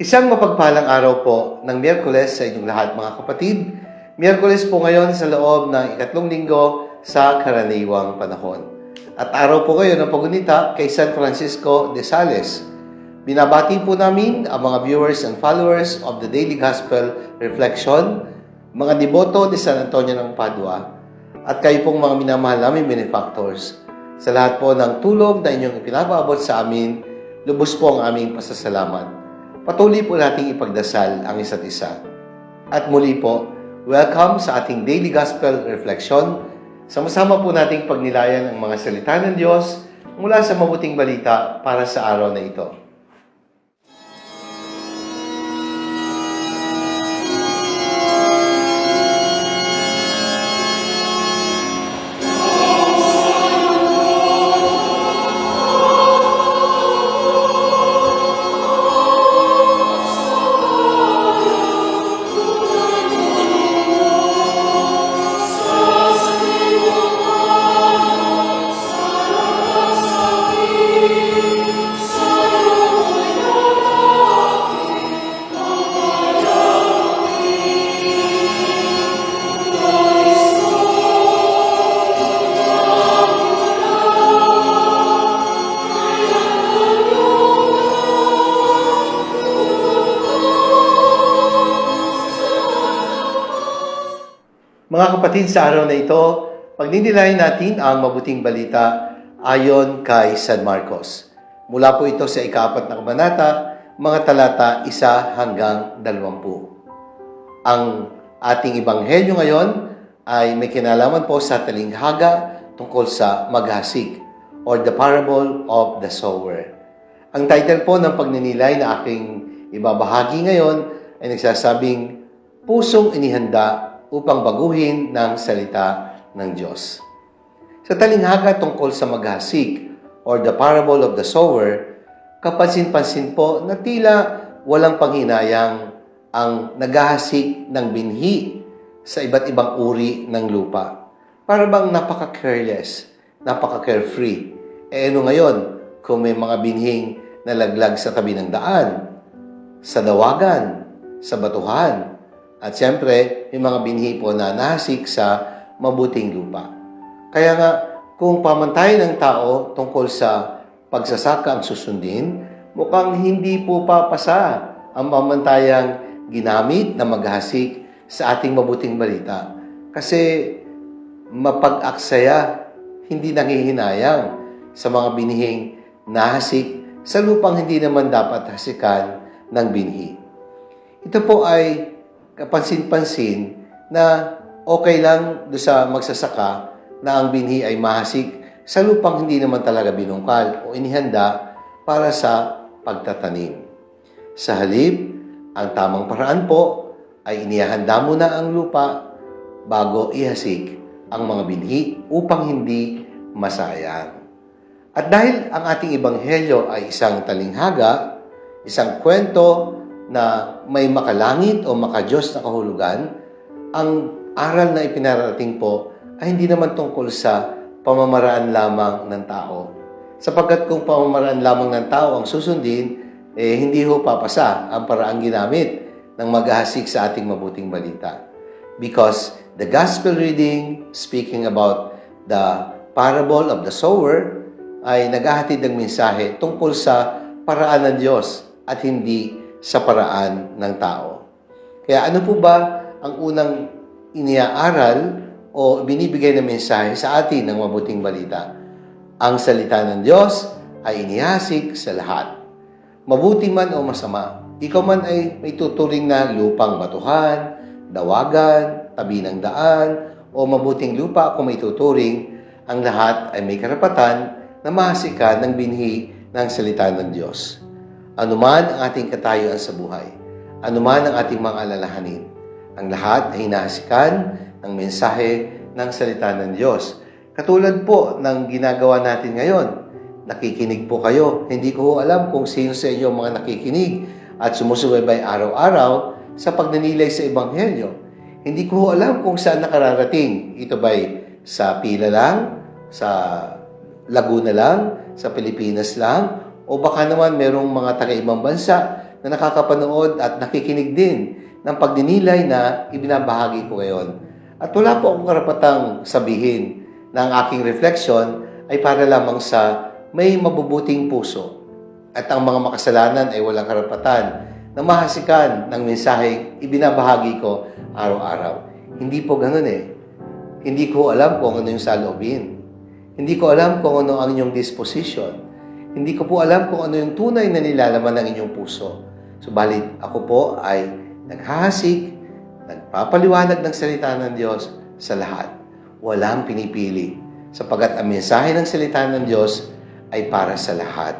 Isang mapagpalang araw po ng Miyerkules sa inyong lahat mga kapatid. Miyerkules po ngayon sa loob ng ikatlong linggo sa karaniwang panahon. At araw po ngayon ng pagunita kay San Francisco de Sales. Binabati po namin ang mga viewers and followers of the Daily Gospel Reflection, mga deboto de San Antonio ng Padua, at kayo pong mga minamahal namin benefactors. Sa lahat po ng tulong na inyong ipinapaabot sa amin, lubos po ang aming pasasalamat. Patuloy po nating ipagdasal ang isa't isa. At muli po, welcome sa ating Daily Gospel Reflection. Sama-sama po nating pagnilayan ang mga salita ng Diyos mula sa mabuting balita para sa araw na ito. Mga kapatid, sa araw na ito, pagnindilayin natin ang mabuting balita ayon kay San Marcos. Mula po ito sa ikaapat na kabanata, mga talata isa hanggang dalawampu. Ang ating ibanghelyo ngayon ay may kinalaman po sa talinghaga tungkol sa maghasik or the parable of the sower. Ang title po ng pagninilay na aking ibabahagi ngayon ay nagsasabing pusong inihanda upang baguhin ng salita ng Diyos. Sa talinghaga tungkol sa maghasik or the parable of the sower, kapansin-pansin po na tila walang panghinayang ang naghahasik ng binhi sa iba't ibang uri ng lupa. Para bang napaka-careless, napaka-carefree. Eh ano ngayon kung may mga binhing nalaglag sa tabi ng daan, sa dawagan, sa batuhan, at siyempre, may mga binhi po na nasik sa mabuting lupa. Kaya nga, kung pamantayan ng tao tungkol sa pagsasaka ang susundin, mukhang hindi po papasa ang pamantayang ginamit na maghasik sa ating mabuting balita. Kasi mapag-aksaya, hindi nangihinayang sa mga binhing nahasik sa lupang hindi naman dapat hasikan ng binhi. Ito po ay kapansin-pansin na okay lang do sa magsasaka na ang binhi ay mahasik sa lupang hindi naman talaga binungkal o inihanda para sa pagtatanim. Sa halip, ang tamang paraan po ay inihanda muna ang lupa bago ihasik ang mga binhi upang hindi masayang. At dahil ang ating ebanghelyo ay isang talinghaga, isang kwento na may makalangit o makadiyos na kahulugan, ang aral na ipinarating po ay hindi naman tungkol sa pamamaraan lamang ng tao. Sapagkat kung pamamaraan lamang ng tao ang susundin, eh hindi ho papasa ang paraang ginamit ng maghahasik sa ating mabuting balita. Because the gospel reading speaking about the parable of the sower ay naghahatid ng mensahe tungkol sa paraan ng Diyos at hindi sa paraan ng tao. Kaya ano po ba ang unang iniaaral o binibigay na mensahe sa atin ng mabuting balita? Ang salita ng Diyos ay inihasik sa lahat. Mabuti man o masama, ikaw man ay may tuturing na lupang batuhan, dawagan, tabi ng daan, o mabuting lupa kung may tuturing, ang lahat ay may karapatan na mahasikan ng binhi ng salita ng Diyos. Anuman ang ating katayuan sa buhay, anuman ang ating mga alalahanin, ang lahat ay hinahasikan ng mensahe ng salita ng Diyos. Katulad po ng ginagawa natin ngayon, nakikinig po kayo. Hindi ko alam kung sino sa inyo mga nakikinig at sumusubaybay araw-araw sa pagninilay sa Ebanghelyo. Hindi ko alam kung saan nakararating. Ito ba'y sa pila lang, sa Laguna lang, sa Pilipinas lang, o baka naman merong mga taga-ibang bansa na nakakapanood at nakikinig din ng pagdinilay na ibinabahagi ko ngayon. At wala po akong karapatang sabihin na ang aking reflection ay para lamang sa may mabubuting puso at ang mga makasalanan ay walang karapatan na mahasikan ng mensaheng ibinabahagi ko araw-araw. Hindi po ganun eh. Hindi ko alam kung ano yung saloobin. Hindi ko alam kung ano ang inyong disposition. Hindi ko po alam kung ano yung tunay na nilalaman ng inyong puso. Subalit ako po ay naghahasik, nagpapaliwanag ng salita ng Diyos sa lahat. Walang pinipili sapagat ang mensahe ng salita ng Diyos ay para sa lahat.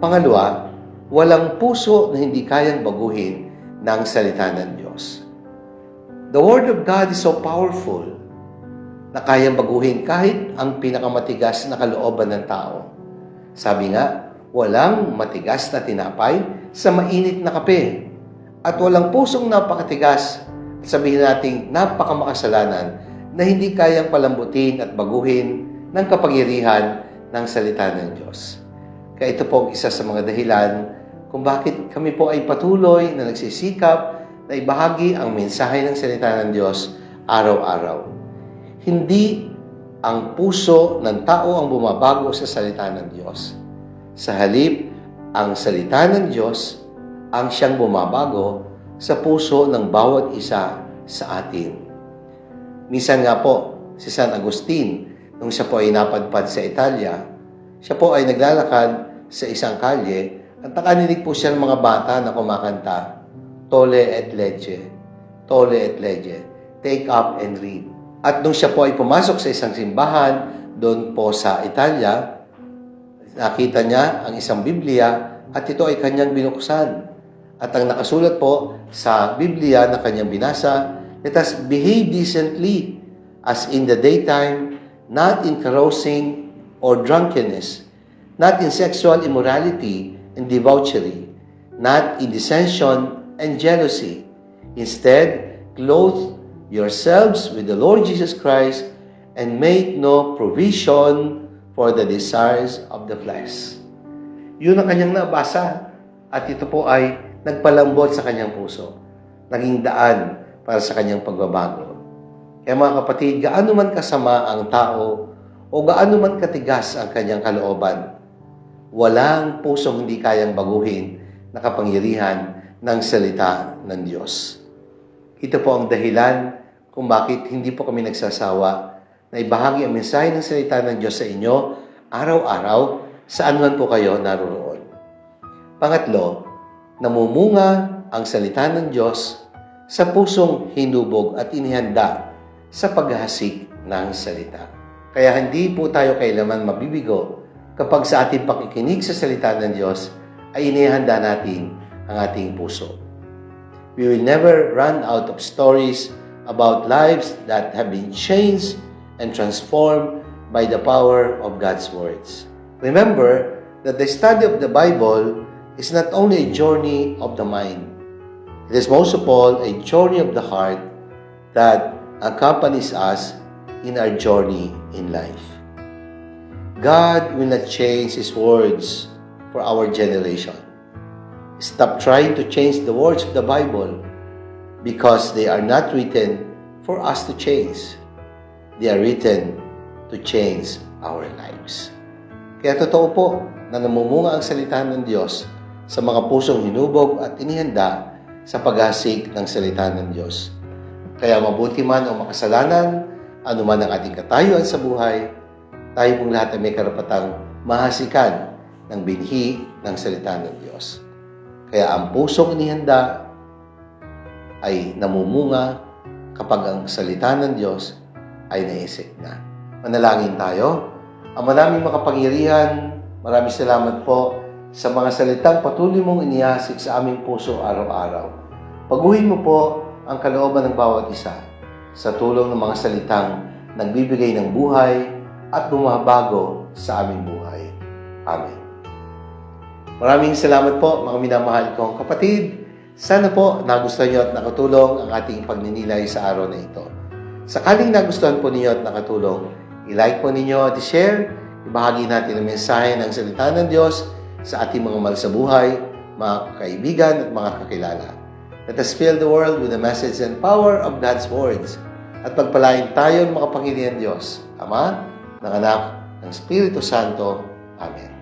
Pangalawa, walang puso na hindi kayang baguhin ng salita ng Diyos. The Word of God is so powerful na kayang baguhin kahit ang pinakamatigas na kalooban ng tao. Sabi nga, walang matigas na tinapay sa mainit na kape. At walang pusong napakatigas, sabihin nating napakamakasalanan, na hindi kayang palambutin at baguhin ng kapangyarihan ng salita ng Diyos. Kaya ito po ang isa sa mga dahilan kung bakit kami po ay patuloy na nagsisikap na ibahagi ang mensahe ng salita ng Diyos araw-araw. Hindi ang puso ng tao ang bumabago sa salita ng Diyos. Sa halip, ang salita ng Diyos ang siyang bumabago sa puso ng bawat isa sa atin. Minsan nga po, si San Agustin, nung siya po ay napadpad sa Italia, siya po ay naglalakad sa isang kalye at nakaninig po siya ng mga bata na kumakanta, Tole et Leche, Tole et Leche, Take up and read. At nung siya po ay pumasok sa isang simbahan doon po sa Italia, nakita niya ang isang Biblia at ito ay kanyang binuksan. At ang nakasulat po sa Biblia na kanyang binasa, let us behave decently as in the daytime, not in carousing or drunkenness, not in sexual immorality and debauchery, not in dissension and jealousy. Instead, clothe yourselves with the Lord Jesus Christ and make no provision for the desires of the flesh. Yun ang kanyang nabasa. At ito po ay nagpalambot sa kanyang puso. Naging daan para sa kanyang pagbabago. Kaya mga kapatid, gaano man kasama ang tao o gaano man katigas ang kanyang kalooban, walang pusong hindi kayang baguhin na kapangyarihan ng salita ng Diyos. Ito po ang dahilan kung bakit hindi po kami nagsasawa na ibahagi ang mensahe ng salita ng Diyos sa inyo araw-araw saan man po kayo naroon. Pangatlo, namumunga ang salita ng Diyos sa pusong hinubog at inihanda sa paghahasik ng salita. Kaya hindi po tayo kailanman mabibigo kapag sa ating pakikinig sa salita ng Diyos ay inihanda natin ang ating puso. We will never run out of stories about lives that have been changed and transformed by the power of God's words. Remember that the study of the Bible is not only a journey of the mind, it is most of all a journey of the heart that accompanies us in our journey in life. God will not change His words for our generation. Stop trying to change the words of the Bible because they are not written for us to change. They are written to change our lives. Kaya totoo po na namumunga ang salita ng Diyos sa mga pusong hinubog at inihanda sa paghasik ng salita ng Diyos. Kaya mabuti man o makasalanan, anuman ang ating katayuan sa buhay, tayo pong lahat ay may karapatang mahasikan ng binhi ng salita ng Diyos. Kaya ang pusong inihanda ay namumunga kapag ang salita ng Diyos ay naisip na. Manalangin tayo. Ang maraming makapangyarihan, maraming salamat po sa mga salitang patuloy mong inihasik sa aming puso araw-araw. Paguhin mo po ang kalooban ng bawat isa sa tulong ng mga salitang nagbibigay ng buhay at bumabago sa aming buhay. Amen. Maraming salamat po mga minamahal kong kapatid. Sana po nagustuhan niyo at nakatulong ang ating pagninilay sa araw na ito. Sakaling nagustuhan po ninyo at nakatulong, i-like po ninyo at i-share, ibahagi natin ang mensahe ng salita ng Diyos sa ating mga mahal sa buhay mga kaibigan at mga kakilala. Let us fill the world with the message and power of God's words at pagpalain tayo ng makapangyarihan Diyos, Ama, ng Anak, ng Espiritu Santo. Amen.